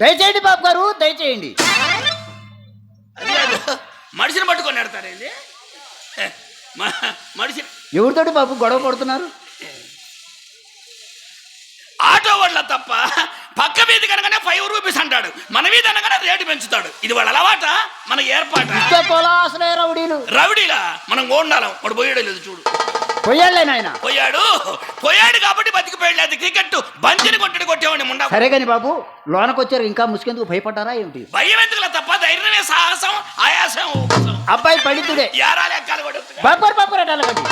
దయచేయండి బాబు గారు దయచేయండి. మనిషిని పట్టుకొని నెడతారేంది మ- మనిషి ఎవరితోటి బాబు గొడవ పడుతున్నారు? ఆటో వాళ్ళ తప్ప పక్క వీధి కనుకనే ఫైవ్ రూపీస్ అంటాడు. మన వీధి అనగానే రేటు పెంచుతాడు. ఇది వాళ్ళ అలవాట? మన ఏర్పాట? రౌడీలు. రవిడిలా మనం గోండాలం వాడు పోయాడు లేదు చూడు. పోయాడులే నాయన. పోయాడు పోయాడు కాబట్టి బతికిపోయాడు అది క్రికెట్ బంతిని కొట్టడు కొట్టేవాడిని ముండా. సరే కాని బాబు లోనకు వచ్చారు ఇంకా ముసుకెందుకు భయపడ్డారా ఏమిటి భయం ఎందుకులా తప్ప ధైర్యమే సాహసం ఆయాసం. అబ్బాయి పండితుడే యారాలు ఎక్కాలి కూడా బాబు గారు బాబు గారు అడగండి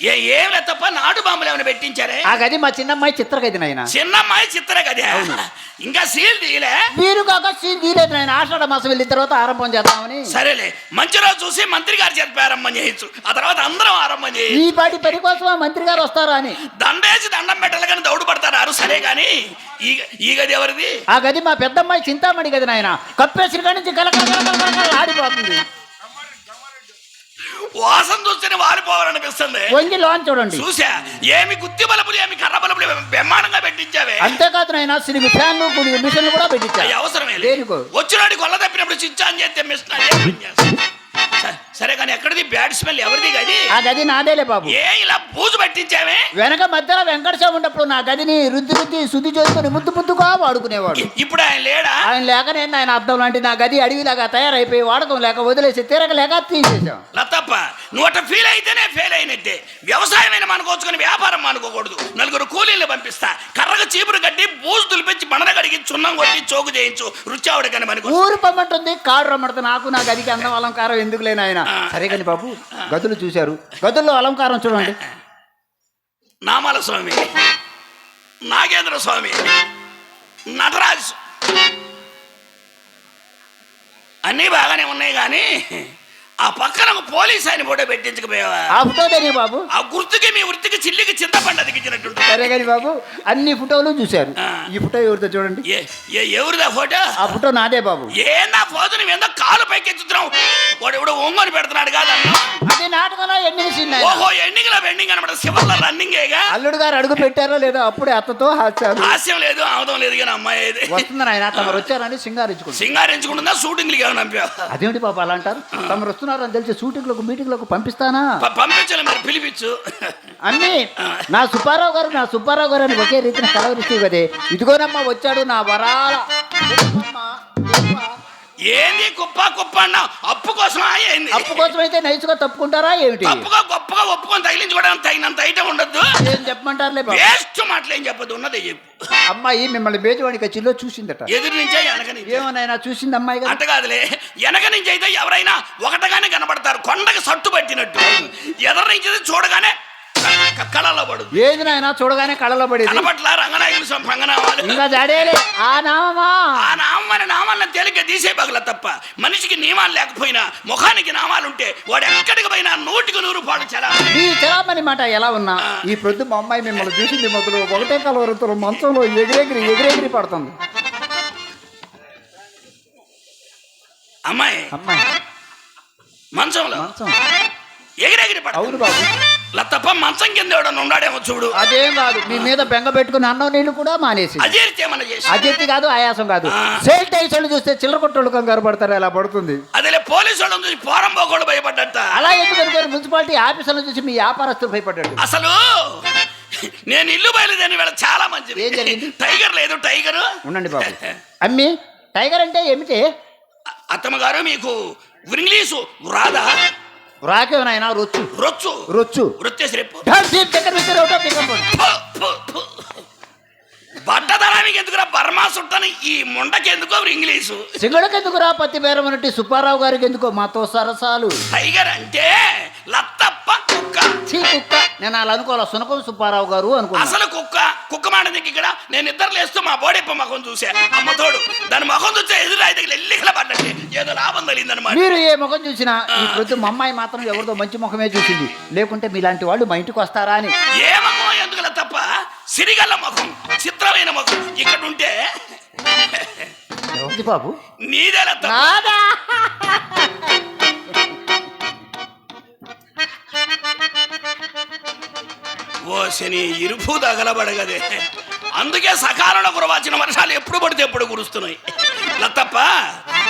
ఏ ఏం లేదు తప్ప నాటు బాంబులు ఏమైనా పెట్టించారే? ఆ గది మా చిన్నమ్మాయి చిత్రగది నాయన. చిన్నమ్మాయి చిత్ర కదే ఇంకా సీల్ తీయలే? మీరు కాక సీన్ తీయలేదు నాయన. ఆషాఢ మాసం వెళ్ళిన తర్వాత ఆరంభం చేద్దామని. సరేలే. మంచి రోజు చూసి మంత్రి గారి చేత ప్రారంభం చేయొచ్చు ఆ తర్వాత అందరం ఆరంభం చేయి. ఈ పాటి పని కోసం మంత్రి గారు వస్తారా అని. దండేసి దండం పెట్టాలి కానీ దౌడు పడతారు సరే కానీ ఈ ఈ గది ఎవరిది? ఆ గది మా పెద్దమ్మాయి చింతామణి గది నాయన. కప్పేసిన కాడి నుంచి కలకల ఆడిపోతుంది. వాసన చూస్తేనే వారిపోవాలనిపిస్తుంది. వంగి లోన్ చూడండి. చూసా ఏమి గుత్తి బలపులు ఏమి కర్ర బలపులు బ్రహ్మాండంగా పెట్టించావే. అంతేకాదు నాయన సిరిగి ఫ్యాన్లు మిషన్లు కూడా అవి పెట్టించారు అవసరమే దేనికో? వచ్చినాడు కొల్ల తప్పినప్పుడు ఆన్ చేస్తే మిషన్ సరే కానీ ఎక్కడిది? బ్యాడ్ స్మెల్ ఎవరిది గది? ఆ గది నాదేలే బాబు. ఏ ఇలా పూజ పెట్టించావే వెనక మధ్యలో వెంకటస్వామి ఉన్నప్పుడు నా గదిని రుద్ది రుద్ది శుద్ధి చేసుకుని ముద్దు ముద్దుగా వాడుకునేవాడు. ఇప్పుడు ఆయన లేడా? ఆయన లేక నేను ఆయన అర్థం లాంటి నా గది అడవిలాగా తయారైపోయి వాడకం లేక వదిలేసి తీరక లేక తీసేసాం లతప్ప నువ్వు ఫీల్ అయితేనే ఫెయిల్ అయినట్టే. వ్యవసాయమైన మనకోచుకొని వ్యాపారం అనుకోకూడదు నలుగురు కూలీలు పంపిస్తా. కర్రగా చీపురు కట్టి బూజు తులిపించి బండన కడిగి చున్నం కొట్టి చోకు చేయించు. రుచి ఆవిడ కానీ మనకు ఊరు పమ్మంటుంది కాడు రమ్మంటుంది నాకు నా గదికి అందం అలంకారం ఎందుకు లేని ఆయన సరే కానీ బాబు గదులు చూశారు. గదుల్లో అలంకారం చూడండి. నామాల స్వామి నాగేంద్ర స్వామి నటరాజ్. అన్నీ బాగానే ఉన్నాయి కానీ ఆ పక్కన ఒక పోలీస్ ఆయన ఫోటో పెట్టించకపోయావా? ఆ ఫోటో తెలియ బాబు? ఆ గుర్తుకి మీ వృత్తికి చిల్లికి చింతపండు అతికించినట్టు సరే కానీ బాబు అన్ని ఫోటోలు చూశారు. ఈ ఫోటో ఎవరితో చూడండి. ఎవరిదా ఫోటో? ఆ ఫోటో నాదే బాబు. ఏ నా ఫోటో నువ్వు ఎంతో కాలు పైకి ఎత్తుతున్నావు వాడు ఎవడో ఒంగోని పెడుతున్నాడు కాదన్నా. అది నాటకంలో సీన్లు ఆయన. ఓహో ఎండింగ్లో బెండింగ్ అనమాట. శివర్ల రన్నింగేగా అల్లుడు గారు అడుగు పెట్టారో లేదో అప్పుడే అత్తతో హాస్యాలు. హాస్యం లేదు ఆమదం లేదు కానీ అమ్మాయి ఇది వస్తున్నారు ఆయన తమరు వచ్చారని సింగారించుకుంటారు సింగారించుకుంటుందా. షూటింగ్లకి ఏమైనా పంపా అదేమిటి పాప అలా అంటారు? తమరు వస్తున్నారని తెలిసి షూటింగ్లకు మీటింగ్లకు పంపిస్తానా? పంపించాలి మరి పిలిపించు. అన్ని నా సుబ్బారావు గారు నా సుబ్బారావు గారు అని ఒకే రీతిని కలవరిస్తూ కదే. ఇదిగోనమ్మా వచ్చాడు నా వరాల. ఏంది కుప్ప కుప్ప అన్నా అప్పు కోసమా ఏంది? అప్పు కోసం అయితే నైస్గా తప్పుకుంటారా ఏమిటి? తప్పుగా గొప్పగా ఒప్పుకొని తగిలించుకోవడానికి తగినంత ఐటమ్ ఉండద్దు. ఏం చెప్పమంటారులే బాబు? వేస్ట్ మాటలు ఏం చెప్పదు ఉన్నదే చెప్పు. అమ్మాయి మిమ్మల్ని బేజవాడి కచ్చిలో చూసిందట. ఎదురు నుంచే వెనక నుంచి. ఏమనైనా చూసింది అమ్మాయి కదా? అంట కాదులే. వెనక నుంచి అయితే ఎవరైనా ఒకటగానే కనబడతారు కొండకి సట్టు పట్టినట్టు. ఎదురు నుంచి అయితే చూడగానే కళలో పడు ఏది నాయన చూడగానే కళ్ళలో పడేది? కనపట్ల రంగనాయకులు ఇంకా జాడేలే. ఆ నామా ఆ నామని నామాలను తేలిక తీసే పగల తప్ప మనిషికి నియమాలు లేకపోయినా ముఖానికి నామాలుంటే వాడు ఎక్కడికి పోయినా నూటికి నూరు పాడు చలా ఈ చలామణి మాట ఎలా ఉన్నా ఈ ప్రొద్దు మా అమ్మాయి మిమ్మల్ని చూసింది మొదలు ఒకటే కలవరంతో మంచంలో ఎగిరెగిరి ఎగిరెగిరి పడుతుంది. అమ్మాయి అమ్మాయి. మంచంలో మంచం ఎగిరెగిరి పడ అవును బాబు. తప్ప మంచం కింద ఎవడన్నా ఉన్నాడేమో చూడు. అదేం కాదు మీ మీద బెంగ పెట్టుకుని అన్నం నీళ్ళు కూడా మానేసి అజీర్తేమన్నా చేసి అజెత్తి కాదు ఆయాసం కాదు. సేల్ టైసన్లు చూస్తే చిల్లర కొట్టోళ్ళు కంగారు పడతారు అలా పడుతుంది? అదేలే పోలీసు వాళ్ళని చూసి పోరం పోకూడదు భయపడ్డట. అలా ఎందుకు అనుకోరు మున్సిపాలిటీ ఆఫీసులను చూసి మీ వ్యాపారస్తులు భయపడ్డాడు అసలు నేను ఇల్లు బయలుదేరిన వేళ చాలా మంచిది. ఏం జరిగింది? టైగర్ లేదు టైగర్. ఉండండి బాబు. అమ్మి టైగర్ అంటే ఏమిటి? అత్తమ్మ గారు మీకు ఇంగ్లీషు రాదా? రాకే నాయన రొచ్చు. రొచ్చు. రొచ్చు. రేపు దగ్గర ఒకటో ఎందుకురా బర్మా సుట్టని ఈ ముండకి ఎందుకో ఇంగ్లీషు? పత్తి బేరం అన్నట్టు సుబ్బారావు గారికి ఎందుకో? మాతో సరసాలు. టైగర్ అంటే లత్తప్ప కుక్క. చీ కుక్క. నేను అలా అనుకోవాలి? సునకం సుబ్బారావు గారు అనుకున్నా. అసలు కుక్క కుక్క మాడదికి ఇక్కడ? నేను ఇద్దరు లేస్తూ మా బోడెప్ప ముఖం చూసా. అమ్మతోడు దాని ముఖం చూస్తే ఎదురు అయితే ఎల్లికల పడ్డట్టే. ఏదో లాభం తగిలిందనమాట మీరు ఏ ముఖం చూసినా ఈ ప్రొద్దు మా అమ్మాయి మాత్రం ఎవరితో మంచి ముఖమే చూసింది. లేకుంటే మీలాంటి వాళ్ళు మా ఇంటికి వస్తారా అని. ఏ ముఖం ఎందుకుల తప్ప? సిరిగల్ల ముఖం చిత్రమైన ముఖం ఇక్కడ ఉంటే ఎవరిది బాబు? నీదేలా తప్ప. నాదా? శని ఇరుపు తగలబడగదే అందుకే సకాలంలో కురవాల్సిన వర్షాలు ఎప్పుడు పడితే ఎప్పుడు కురుస్తున్నాయి. లత్తప్ప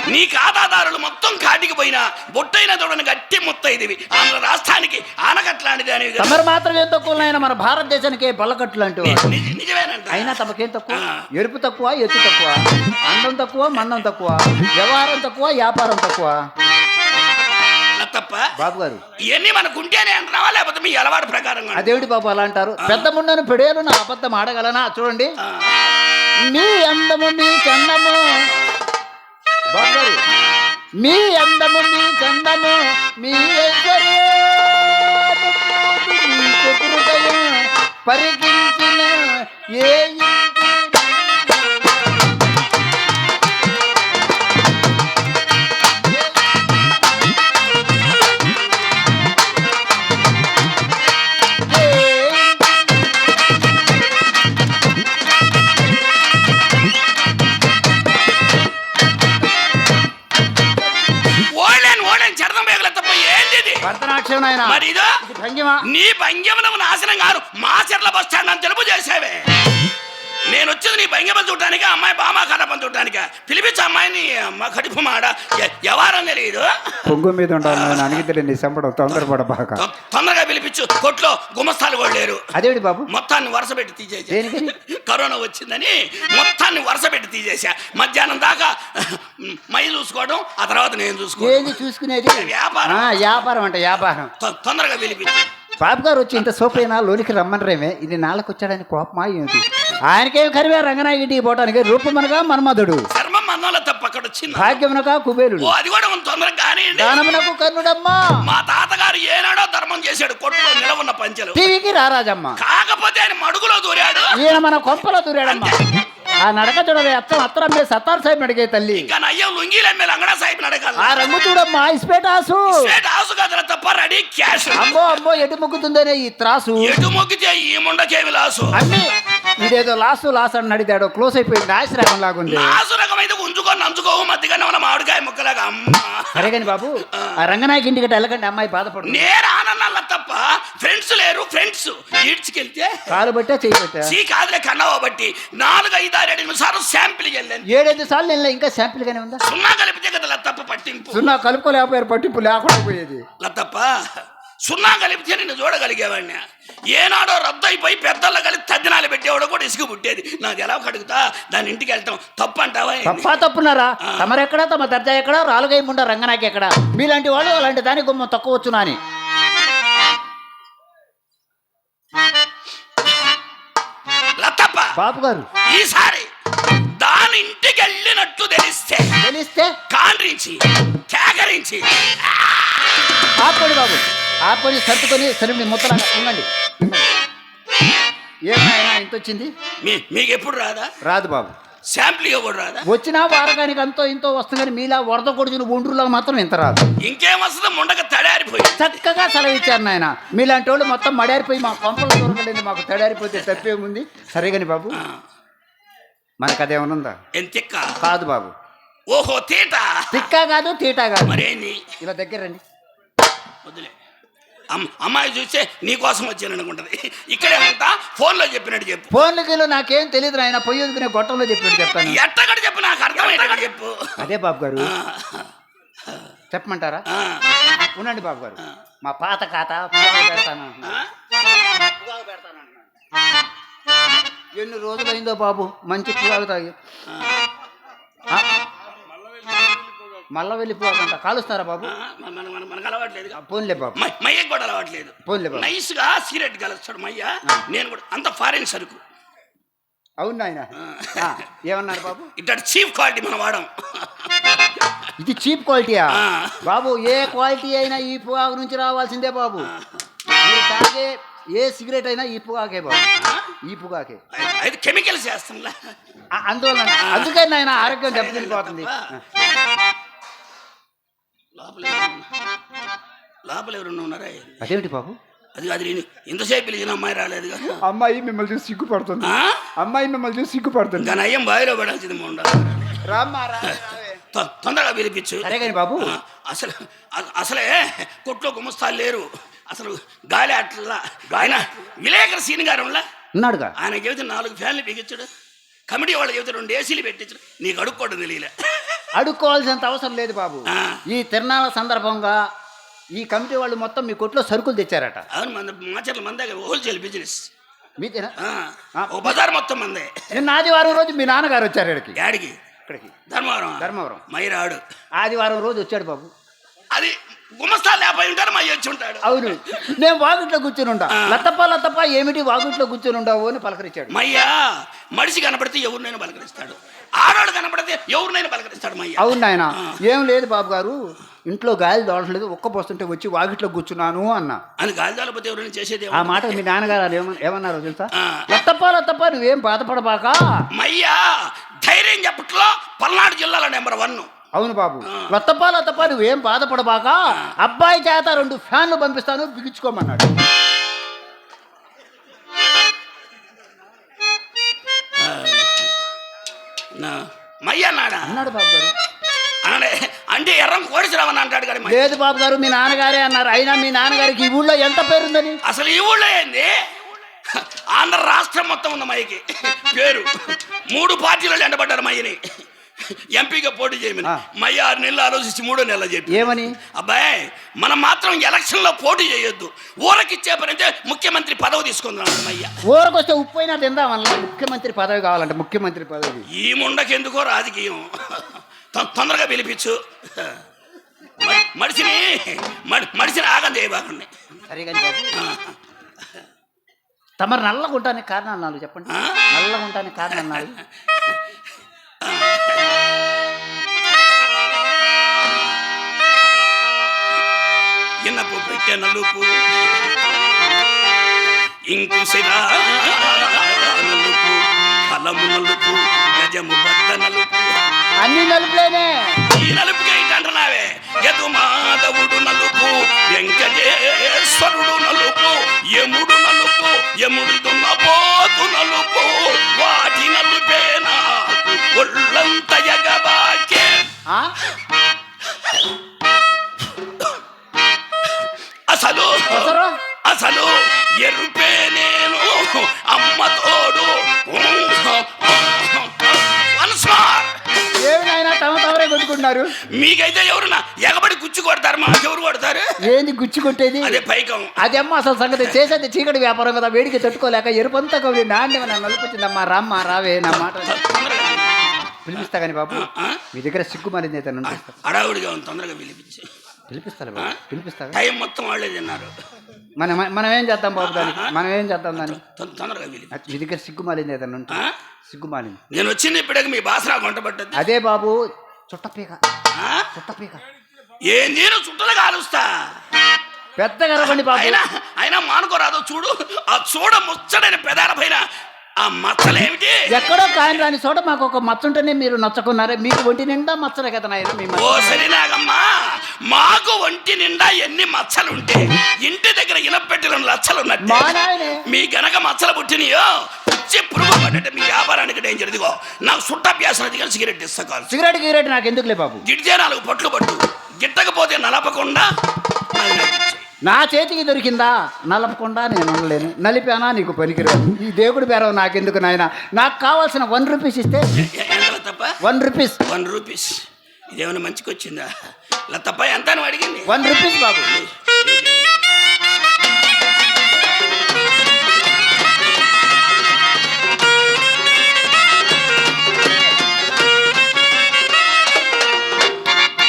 నీ ఖాతాదారులు మొత్తం కాటికి పోయినా బొట్టైన తోడని గట్టి ముత్తైదివి. ఆంధ్ర రాష్ట్రానికి ఆనకట్లాంటిది కదా. తమరు మాత్రం ఏం తక్కువ మన భారతదేశానికి. నిజ- నిజమేనంట అయినా తమకేం తక్కువ. ఎరుపు తక్కువ ఎత్తు తక్కువ? అందం తక్కువ మందం తక్కువ? వ్యవహారం తక్కువ వ్యాపారం తక్కువ? లత్తప్ప బాబు గారు ఇవన్నీ మనకు ఉంటేనే అంటున్నావా లేకపోతే మీ అలవాటు ప్రకారంగా అదేమిటి బాబు అలా అంటారు. పెద్ద ముండను పెడేలు నా అబద్ధం ఆడగలనా? చూడండి. మీ అందము మీ చందము. బాబు గారు మీ అందము మీ చందము మీ ఇంటి ఏ మాచర్ల బస్ స్టాండ్ అని తెలుపు చేసావే. నేను వచ్చింది నీ భంగ్యమని చూడటానికి అమ్మాయి బామా కడపని చూడటానికి. పిలిపించి అమ్మాయిని అమ్మ కడుపు మాడ ఎ- ఎవరని తెలియదు పొంగు మీద ఉండాలి తెలియని సంపడం తొందరపడ బాగా తొందరగా పిలిపించు. కొట్లో గుమస్తాలు కూడా లేరు. అదేమిటి బాబు? మొత్తాన్ని వరుస పెట్టి తీసేసి? కరోనా వచ్చిందని మొత్తాన్ని వరుస పెట్టి తీసేసా. మధ్యాహ్నం దాకా మై చూసుకోవడం ఆ తర్వాత నేను చూసుకోవడం. చూసుకునేది? వ్యాపారం. వ్యాపారం అంటే వ్యాపారం. తొందరగా పిలిపించు. బాబు గారు వచ్చి ఇంత సోపు అయినా లోనికి రమ్మనరేమే. ఇది నాళ్ళకు వచ్చాడని కోపమా ఏమిటి? ఆయనకేం కరివే? రంగనాయకి పోవటానికి రూపమనగా మన్మధుడు. భాగ్యమునగా కుబేరుడు. అది కూడా తొందరగా కానివ్వండి దానమునకు కర్ణుడమ్మా. మా తాతగారు ఏనాడో ధర్మం చేశాడు. కొట్లో నిలవున్న పంచెలు. టీవీకి రారాజమ్మ కాకపోతే ఆయన మడుగులో దూరాడు. ఈయన మన కొంపలో దూరాడమ్మా. ఆ నడక చూడవే అత్తం అత్తరం మీద సత్తార్ సాహిబ్ అడిగే తల్లి. ఇంకా నయ్యం లుంగీలు ఎమ్మె లంగడా సాహిబ్ నడగాలి. ఆ రంగు చూడమ్మా ఇస్పేటాసు స్టేట్ హౌస్. కదల తప్ప రెడీ క్యాష్. అమ్మో అమ్మో ఎటు ముగ్గుతుందనే ఈ త్రాసు. ఎటు మొక్కితే ఈ ముండకే విలాసు అన్ని ఇదేదో లాసు లాస్ అని నడిదాడు క్లోజ్ అయిపోయింది ఆశ్రమం లాగుంది. నాసు రకమైతే ఉంచుకొని నంచుకోవు మధ్యగా మన మామిడికాయ ముక్కలాగా. అమ్మ. సరే కానీ బాబు ఆ రంగనాయకి ఇంటికి వెళ్ళకండి అమ్మాయి బాధపడు నేను ఆనన్నల్ల తప్ప ఫ్రెండ్స్ లేరు ఫ్రెండ్స్. ఈడ్చుకెళ్తే కాలు బట్టా చేయి బట్టా సీ కాదులే కన్నవ బట్టి నాలుగు ఐదు ఆరు ఏడు నిమిషాలు శాంపిల్ వెళ్ళాను ఏడైదు సార్లు నేను ఇంకా శాంపిల్ గానే ఉందా? సున్నా కలిపితే కదా లత్తప్ప పట్టింపు. సున్నా కలుపుకోలేకపోయారు పట్టింపు లేకుండా పోయేది. లత్తప్ప సున్నా కలిపితే నిన్ను చూడగలిగేవాడిని. ఏనాడో రద్దు అయిపోయి పెద్దల్లో కలిపి తద్దినాలు పెట్టేవాడు కూడా ఇసుక పుట్టేది. నాకు ఎలా కడుగుతా దాని ఇంటికి వెళ్తాం. తప్పు అంటావా? తప్పా తప్పున్నారా? తమరెక్కడా? తమ దర్జా ఎక్కడా? రాలుగై ముండ రంగనాకి ఎక్కడా? మీలాంటి వాళ్ళు అలాంటి దాని గుమ్మం తక్కువ వచ్చునా అని బాబు గారు ఈసారి వెళ్ళినట్టు తెలిస్తే తెలిస్తే? కాండ్రించి కేకరించి. ఆపండి బాబు. ఆపని సర్దుకొని సరే ముత్తలాగా ఉండండి ఏమైనా ఇంత వచ్చింది? మీ మీకు ఎప్పుడు రాదా? రాదు బాబు. శాంపుల్ కూడా రాదా? వచ్చినా వారకానికి అంతో ఇంతో వస్తుంది కానీ మీలా వరద కొడుచుని ఒండ్రులా మాత్రం ఇంత రాదు. ఇంకేం వస్తుందో? ముండక తడారిపోయి. చక్కగా సెలవు ఇచ్చారు నాయన. మీలాంటి వాళ్ళు మొత్తం మడారిపోయి మా కొంపలు దొరకలేదు మాకు తడారిపోతే తప్పేముంది? సరే కానీ బాబు మనకు అదేమన్నా ఉందా ఎంతెక్క కాదు బాబు. ఓహో తీట? తిక్కా కాదు తీటా కాదు. మరేంది ఇలా దగ్గర రండి వదిలే అమ్- అమ్మాయి చూస్తే నీ కోసం వచ్చాను అనుకుంటది ఇక్కడే ఫోన్లో చెప్పినట్టు చెప్పు. ఫోన్లకి నాకేం తెలియదు నాయన పొయ్యి వదుకునే గొట్టంలో చెప్పాడు చెప్తాను. ఎట్టగడ చెప్పు నాకు అర్థమయ్యేటట్టు చెప్పు. అదే బాబు గారు చెప్పమంటారా? ఉండండి బాబు గారు మా పాత ఖాతా పెడతాను పెడతాను. ఎన్ని రోజులైందో బాబు? మంచి పుగాకు తాగి? మళ్ళా వెళ్ళి పుగాకంట కాలుస్తారా బాబు మనకు అలవాట్లేదు పోన్లే బాబు. మై- మయ్యకి కూడా అలవాట్లేదు. పోన్లే బాబు. నైస్గా సిగరెట్ కలుస్తాడు మయ్య. నేను కూడా అంత ఫారిన్ సరుకు. అవును నాయన. ఆ, ఏమన్నారు బాబు? ఇట్లా చీప్ క్వాలిటీ మనం వాడం. ఇది చీప్ క్వాలిటీయా. బాబు ఏ క్వాలిటీ అయినా ఈ పొగాకు నుంచి రావాల్సిందే బాబు. మీరు తాగే ఏ సిగరెట్ అయినా ఈ పొగాకే బాబు. ఈ పొగాకే. అయితే కెమికల్స్ చేస్తాంలా ఆ- అందువల్ల అందుకే నాయన ఆరోగ్యం దెబ్బతిరిగిపోతుంది లోపల ఎవరున్నా- లోపల ఎవరన్నా ఉన్నారా? అదేమిటి బాబు? అది అది నేను ఇంతసేపు పిలిచిన అమ్మాయి రాలేదుగా అమ్మాయి మిమ్మల్ని చూసి సిగ్గుపడుతుంది? అమ్మాయి మిమ్మల్ని చూసి సిగ్గుపడుతుంది. ఇంకా నయ్యం బావిలో పడాల్సింది మొండ రామ్మా రా తొ- తొందరగా పిలిపించు. సరే కానీ బాబు. అసలు అసలే కొట్లో గుమస్తాలు లేరు. అసలు గాలి అట్లా ఆయన విలేకరు సీన్ గారు ఉన్నాడుగా ఆయన చెబితే నాలుగు ఫ్యాన్లు బిగించడు. కమిటీ వాళ్ళు చెబితే రెండు ఏసీలు పెట్టించడు. నీకు అడుక్కోవడం తెలియలే. అడుక్కోవాల్సినంత అవసరం లేదు బాబు. ఈ తిరణాల సందర్భంగా ఈ కమిటీ వాళ్ళు మొత్తం మీ కొట్లో సరుకులు తెచ్చారట. అవును మన మాచర్ల మందే హోల్సేల్ బిజినెస్ మీదేనా ఓ బజార్ మొత్తం మందే. నిన్న ఆదివారం రోజు మీ నాన్నగారు వచ్చారు ఇక్కడికి. యాడికి? ఇక్కడికి. ధర్మవరం. ధర్మవరం. మైరాడు. ఆదివారం రోజు వచ్చాడు బాబు. అది గుమస్తా లేకపోయి ఉంటారు మయ్య వచ్చి ఉంటాడు. అవును. నేను వాగుట్లో కూర్చుని ఉంటా. ఆ. లత్తప్ప లత్తప్ప ఏమిటి వాగుట్లో కూర్చుని ఉండవు అని పలకరించాడు. మయ్యా మనిషి కనపడితే ఎవరినైనా పలకరిస్తాడు. ఆడవాడు కనపడితే ఎవరినైనా పలకరిస్తాడు మయ్య. అవును నాయన. ఏం లేదు బాబు గారు ఇంట్లో గాలి దోడలేదు ఒక్క పోస్తుంటే వచ్చి వాగిట్లో కూర్చున్నాను అన్నా. అని గాలి జాలపోతే ఎవరైనా చేసేది ఆ మాట మీ నాన్నగారు ఏమన్నా ఏమన్నారు తెలుసా. లత్తప్ప లత్తప్ప నువ్వేం బాధపడబాక? మయ్యా ధైర్యం చెప్పట్లో పల్నాడు జిల్లాలో నెంబర్ వన్. అవును బాబు. ఆ. లత్తప్ప లత్తప్ప నువ్వేం బాధపడబాక? అబ్బాయి చేత రెండు ఫ్యాన్లు పంపిస్తాను బిగించుకోమన్నాడు. మయ్య అన్నాడా అన్నాడు బాబు గారు. అన్నాడే అంటే ఎర్రం కోడిసిరావని అంటాడు కానీ. లేదు బాబు గారు మీ నాన్నగారే అన్నారు. అయినా మీ నాన్నగారికి ఈ ఊళ్ళో ఎంత పేరుందని? అసలు ఈ ఊళ్ళో ఏంది? ఆంధ్ర రాష్ట్రం మొత్తం ఉంది మయ్యకి పేరు. మూడు పార్టీలు ఎండబడ్డారు మయ్యని ఎంపీగా పోటీ చేయమని. మయ్య ఆరు నెలలు ఆలోచించి మూడో నెలలు చెప్పి ఏమని? అబ్బాయి మనం మాత్రం ఎలక్షన్లో పోటీ చేయొద్దు. ఊరకిచ్చే పని అయితే ముఖ్యమంత్రి పదవి తీసుకుందాం మయ్య. ఊరకొస్తే ఉప్పు అయినా తిందామన్నా ముఖ్యమంత్రి పదవి కావాలంటే ముఖ్యమంత్రి పదవి. ఈ ముండకెందుకో రాజకీయం. తొందరగా పిలిపించు. మ- మనిషిని మ- మనిషిని ఆగం చేయబాకండి తమరు నల్లగా ఉండడానికి కారణాలు నాలుగు చెప్పండి? నల్లగా ఉండడానికి కారణాలు నాలుగు. ఇన్నపు పెట్టె నలుపు. ఇంకు నలుపు కలము నలుపు గజము బద్ద నలుపు. అన్ని నలుపులేనే. ఈ నలుపుకే ఇటంటున్నావే యదు మాధవుడు నలుపు వెంకటేశ్వరుడు నలుపు యముడు నలుపు యముడిదు నపోతు నలుపు. వాటి నలుపే నాకు ఒళ్ళంత ఎగబాకే అసలు ఎరుపే నేను అమ్మ తోడు తమ కొట్టుకుంటున్నారు మీకైతే ఎవరున్నా ఎగబడి గుచ్చి కొడతారు మా ఎవరు కొడతారు ఏంది గుచ్చి కొట్టేది అదే పైకం అది అమ్మ అసలు సంగతి చేసేది చీకటి వ్యాపారం కదా వేడికి తట్టుకోలేక ఎరుపంతా కవి నాణ్యమ నన్ను నలుపుచ్చిందమ్మా రామ్మా రావే నా మాట తొందరగా పిలిపిస్తా కానీ బాబు మీ దగ్గర సిగ్గు మారింది అయితే అడావుడిగా ఉంది తొందరగా పిలిపించి పిలిపిస్తాను బాబు. పిలిపిస్తా టైం మొత్తం వాళ్ళే తిన్నారు. మనం మనం ఏం చేద్దాం బాబు దానికి? మనం ఏం చేద్దాం దానికి? తొం- తొందరగా మీ దగ్గర సిగ్గు మాలింది ఏదన్నా ఉంటే. ఆ? సిగ్గు మాలింది. నేను వచ్చింది ఇప్పుడే మీ బాసరా కొంటబడ్డది అదే బాబు చుట్టపీక ఆ? చుట్టపీక ఏం నేను చుట్టలు కాలుస్తా. పెద్దగా రవ్వండి బాబు. అయినా అయినా మానుకోరాదు చూడు. ఆ చూడ ముచ్చడైన పెదాల పైన ఆ మచ్చలేమిటి? ఎక్కడో కాయని రాని చోట మాకు ఒక మచ్చ ఉంటేనే మీరు నచ్చకున్నారే. మీకు ఒంటి నిండా మచ్చలే కదా నాయన మీ ఓ మాకు ఒంటి నిండా ఎన్ని మచ్చలుంటే ఇంటి దగ్గర ఇనపెట్టిన లచ్చలున్నట్టు. మా నాయనే. మీ గనక మచ్చలు పుట్టినయో పిచ్చి పురుగు పడ్డట్టు మీ వ్యాపారానికి డేంజర్ ఇదిగో. నాకు సుట్టాభ్యాసం అది సిగరెట్ ఇస్తా కాదు. సిగరెట్ గిగరెట్ నాకు ఎందుకులే బాబు? గిడితే నాలుగు పట్లు పట్టు. గిట్టకపోతే నలపకుండా నాకు. నా చేతికి దొరికిందా? నలపకుండా నేను ఉండలేను. నలిపానా నీకు పనికిరాదు. ఈ దేవుడి బేరం నాకెందుకు నాయన? నాకు కావాల్సిన వన్ రూపీస్ ఇస్తే తప్ప వన్ రూపీస్ వన్ రూపీస్ ఇదేమైనా మంచికి వచ్చిందా ఇలా తప్ప ఎంత అడిగింది? వన్ రూపీస్ బాబు.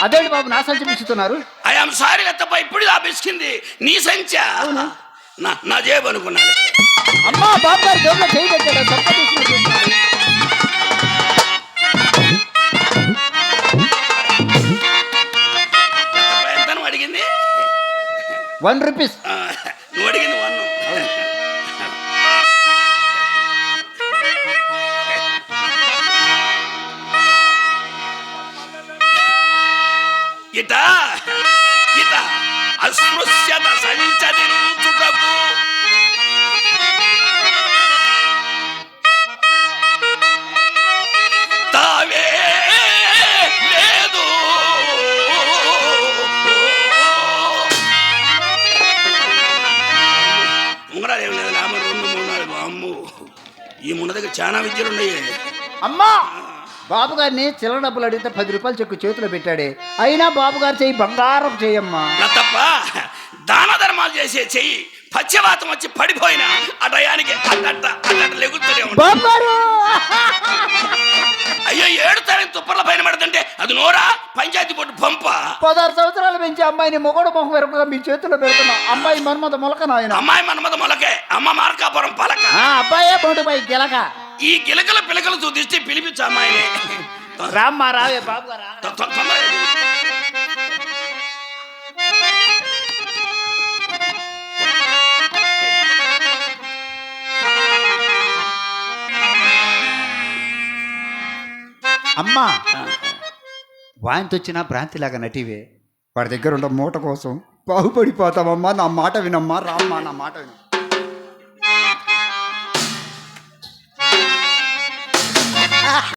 అదేంటి బాబు నా సంచి పిచ్చుతున్నారు ఐఎమ్ సారీ తప్ప ఇప్పుడు ఆపేసుకుంది నీ సంచా? నా నా జేబు అనుకున్నాను. అమ్మా బాబు గారు జోబులో చేయి పెట్టాడు అడిగింది? One rupees. ఇట ఇట అస్పృశ్యత సంచరించుటకు. తావే లేదు. ఉంగరాలు ఏం లేదు లాభం రెండు మూడు నాలుగు అమ్ము. దగ్గర చాలా విద్యలు ఉన్నాయి అమ్మా! బాబుగారిని చిల్లర డబ్బులు అడిగితే పది రూపాయలు చెక్కు చేతిలో పెట్టాడే. అయినా బాబుగారు చెయ్యి బంగారం చెయ్యమ్మా. తప్ప దాన ధర్మాలు చేసే చెయ్యి. పశ్చవాతం వచ్చి పడిపోయినా ఆ టయానికి అట్టట్ట అట్టట్ట లెగుతూనే అయ్యో ఏడు తరం తుప్పర్ల పైన పడుతుంటే అది నోరా? పంచాయతీ బొట్టు పంప? పదహారు సంవత్సరాలు పెంచి అమ్మాయిని మొగడు మొహం వెరకుగా మీ చేతిలో పెడుతున్నా. అమ్మాయి మన్మద మొలక నాయన. అమ్మాయి మన్మద మొలకే అమ్మ మార్కాపురం పలక. అబ్బాయే బొండుపై గిలక. ఈ గిలకల పిలకలు చూదిస్తే పిలిపించు అమ్మాయిని. రామ్మా రావే బాబు గారు తొందరగా అమ్మా ఆ, వాంతి వచ్చిన భ్రాంతిలాగా నటివే. వాడి దగ్గర ఉన్న మూట కోసం బాగుపడిపోతావమ్మా నా మాట వినమ్మా రామ్మా నా మాట విను.